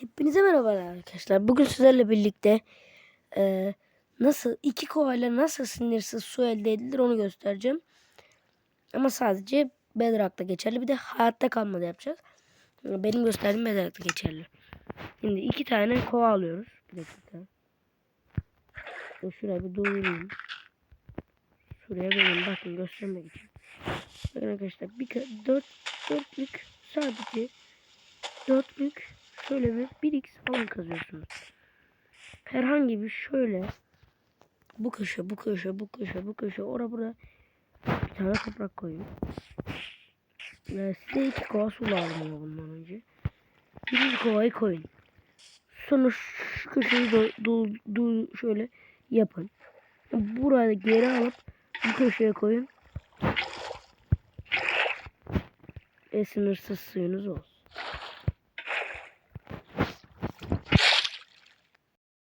Hepinize merhabalar arkadaşlar. Bugün sizlerle birlikte e, nasıl iki kovayla nasıl sinirsiz su elde edilir onu göstereceğim. Ama sadece Bedrock'ta geçerli. Bir de hayatta kalmada yapacağız. Benim gösterdiğim Bedrock'ta geçerli. Şimdi iki tane kova alıyoruz. Bir dakika. Şuraya bir durdurayım. Şuraya koyayım. Bakın göstermek için. Bakın arkadaşlar bir dört, dörtlük sadece dörtlük şöyle bir 1x alan kazıyorsunuz. Herhangi bir şöyle bu köşe, bu köşe, bu köşe, bu köşe, ora bura bir tane toprak koyun. Ee, size iki kova su lazım bundan önce. Birinci kovayı koyun. Sonra şu köşeyi do, do, do, şöyle yapın. Burayı geri alıp bu köşeye koyun. Ve sınırsız suyunuz olsun.